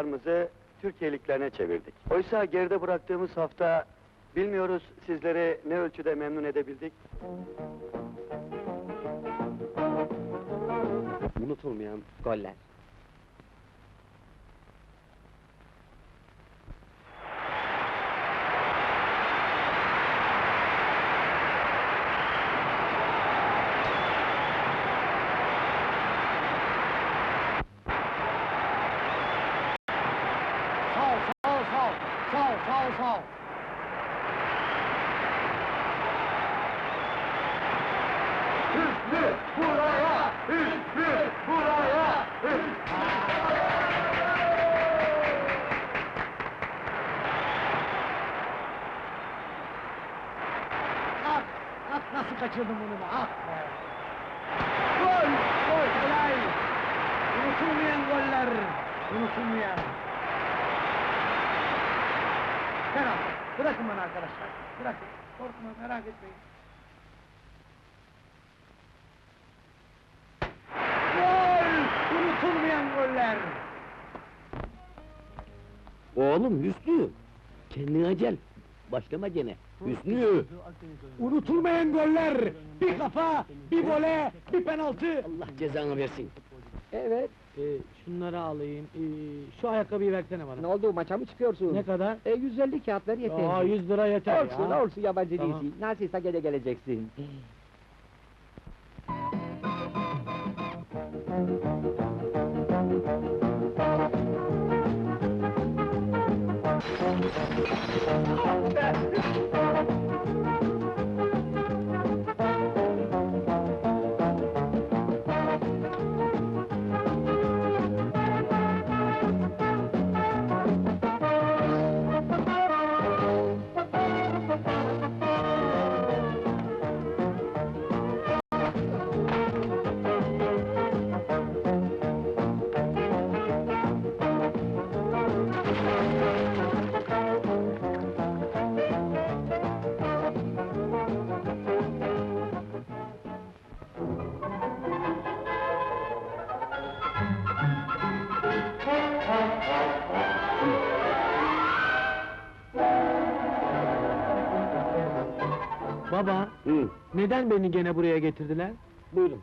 kameralarımızı Türkiye'liklerine çevirdik. Oysa geride bıraktığımız hafta bilmiyoruz sizleri ne ölçüde memnun edebildik. Unutulmayan goller. Sağ ol, sağ ol, sağ ol. Sağ ol, sağ ol, ol. Hüsnü buraya! Hüsnü buraya! Ah, ah nasıl kaçırdım bunu be, ah be! Gol, gol, helal! Unutulmayan goller, unutulmayan. Penaltı. Bırakın bana arkadaşlar. Bırakın. Korkma merak etmeyin. Gol! Unutulmayan goller. Oğlum Hüsnü! Kendine gel. Başlama gene. Hüsnü! Unutulmayan goller. Bir kafa, bir vole, bir penaltı. Allah cezanı versin. Evet. Ee, şunları alayım. Ee, şu ayakkabıyı versene bana. Ne oldu maça mı çıkıyorsun? Ne kadar? E 150 kağıt ver yeter. Aa 100 lira yeter olsun ya. olsun yabancı Tamam. değilsin. Nasılsa gene geleceksin. Baba, Hı, neden beni gene buraya getirdiler? buyurun.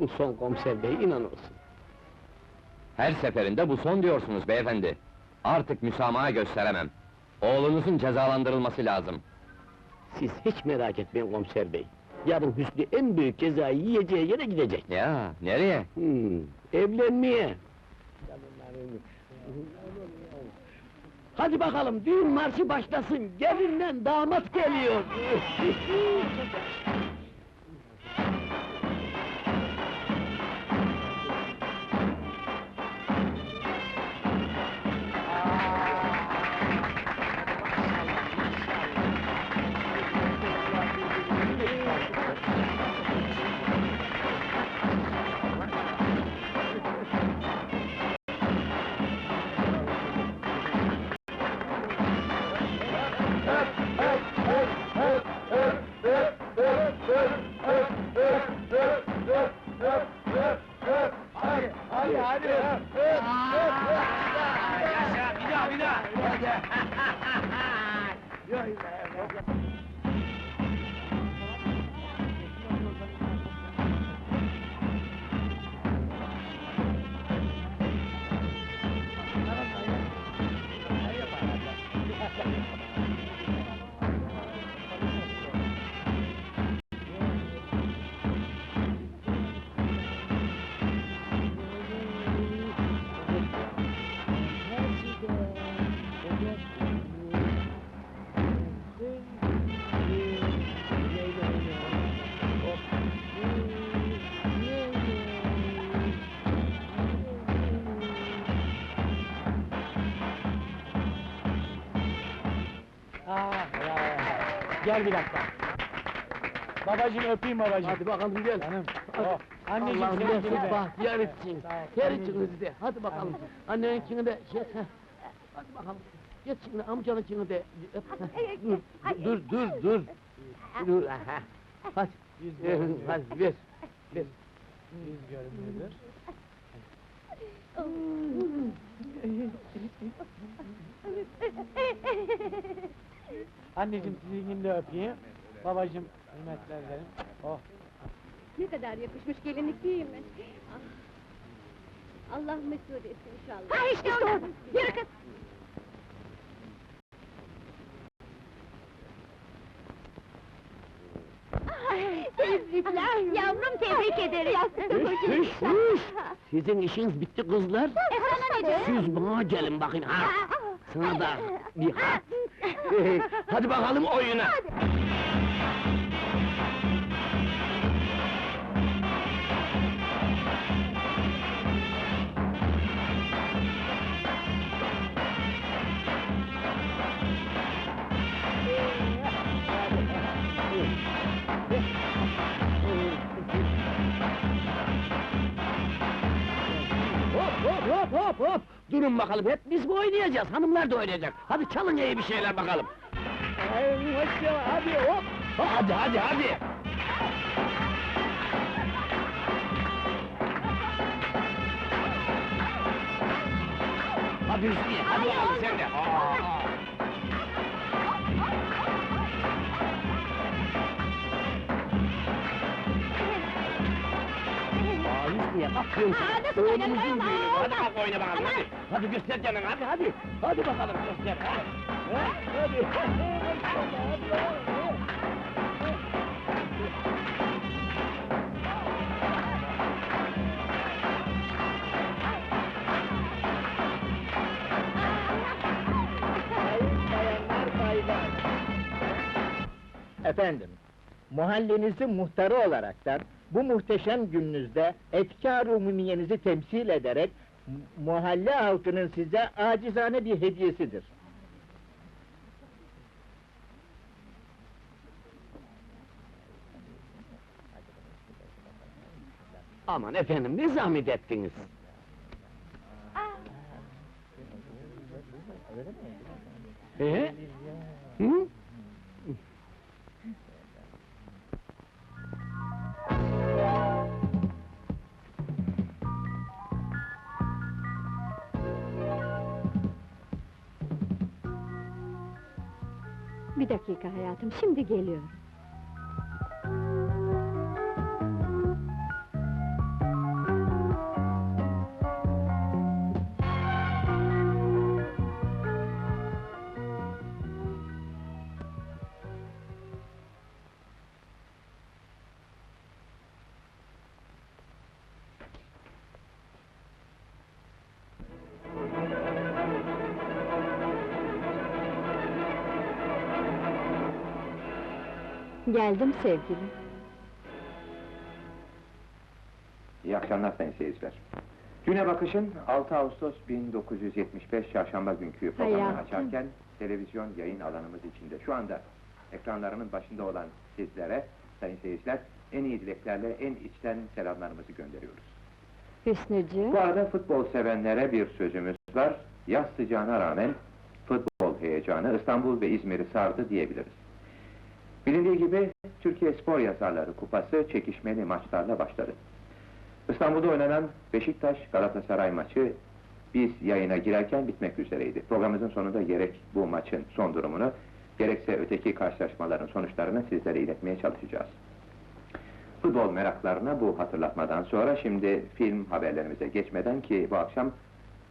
Bu son komiser bey inan olsun. Her seferinde bu son diyorsunuz beyefendi. Artık müsamaha gösteremem. Oğlunuzun cezalandırılması lazım. Siz hiç merak etmeyin komiser bey. Yarın Hüsnü en büyük cezayı yiyeceği yere gidecek. Ya, nereye? Hmm, evlenmeye. Hadi bakalım düğün marşı başlasın. Gelinden damat geliyor. Hadi, hadi, hadi. Gel bir dakika. Babacığım öpeyim babacığım. Hadi bakalım gel. Canım. Hadi. Oh, anneciğim Allah'ım seninkini versin de. bahtiyar etsin. Her ikinizi de. Hadi bakalım. Anneninkini de şey... Hadi bakalım. Geç şimdi amcanınkini de. öp. Dur, dur, dur, dur. Hadi. Hadi ver. Ver. Yüz görünmüyordur. Anneciğim sizinkini de öpeyim. Babacığım hürmetler ederim. Oh. Ne kadar yakışmış gelinlik değil mi? Ah. Allah mesut etsin inşallah. Ha işte orada. Yürü kız. Tebrikler. Yavrum tebrik ederim. Hüş, hüş! Sizin işiniz bitti kızlar. E sana ne Siz bana gelin bakın ha. Sana da bir ha. Hadi bakalım oyuna. Hop hop hop hop hop! Durun bakalım, hep biz mi oynayacağız? Hanımlar da oynayacak. Hadi çalın iyi bir şeyler bakalım. Ay, maşallah, hadi hop! Hadi hadi hadi! Hadi Hüsniye, hadi bakalım sen de. Aa! Aa, Aa, nasıl aa, Hadi kalk oyna bakalım, hadi! Hadi göster canını, hadi hadi! Hadi bakalım göster, ha! Ha, Hadi! Hadi, hadi! Efendim, mahallenizin muhtarı olaraktan bu muhteşem gününüzde efkar umumiyenizi temsil ederek mahalle halkının size acizane bir hediyesidir. Aman efendim, ne zahmet ettiniz? Ee? Hı? Bir dakika hayatım, şimdi geliyor. Geldim sevgilim. İyi akşamlar sayın seyirciler. Güne bakışın 6 Ağustos 1975 çarşamba günkü programını Hayatım. açarken televizyon yayın alanımız içinde şu anda ekranlarının başında olan sizlere sayın seyirciler en iyi dileklerle en içten selamlarımızı gönderiyoruz. Hüsnücüğüm. Bu arada futbol sevenlere bir sözümüz var. Yaz sıcağına rağmen futbol heyecanı İstanbul ve İzmir'i sardı diyebiliriz. Bilindiği gibi Türkiye Spor Yazarları Kupası çekişmeli maçlarla başladı. İstanbul'da oynanan Beşiktaş Galatasaray maçı biz yayına girerken bitmek üzereydi. Programımızın sonunda gerek bu maçın son durumunu gerekse öteki karşılaşmaların sonuçlarını sizlere iletmeye çalışacağız. Futbol meraklarına bu hatırlatmadan sonra şimdi film haberlerimize geçmeden ki bu akşam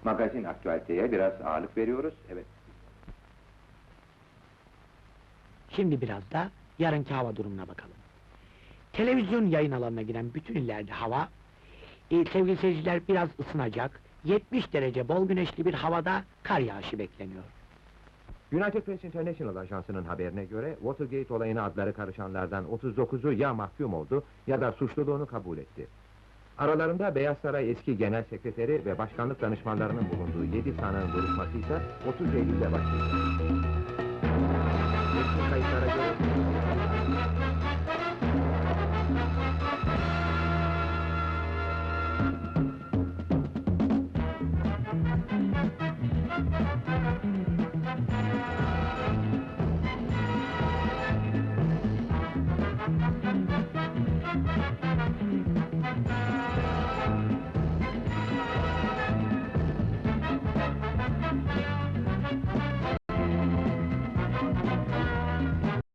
magazin aktüaliteye biraz ağırlık veriyoruz. Evet. Şimdi biraz da yarınki hava durumuna bakalım. Televizyon yayın alanına giren bütün illerde hava, e, sevgili seyirciler biraz ısınacak, 70 derece bol güneşli bir havada kar yağışı bekleniyor. United Press International Ajansı'nın haberine göre Watergate olayına adları karışanlardan 39'u ya mahkum oldu ya da suçluluğunu kabul etti. Aralarında Beyaz Saray eski genel sekreteri ve başkanlık danışmanlarının bulunduğu 7 sanığın duruşması ise 30 Eylül'de başlayacak.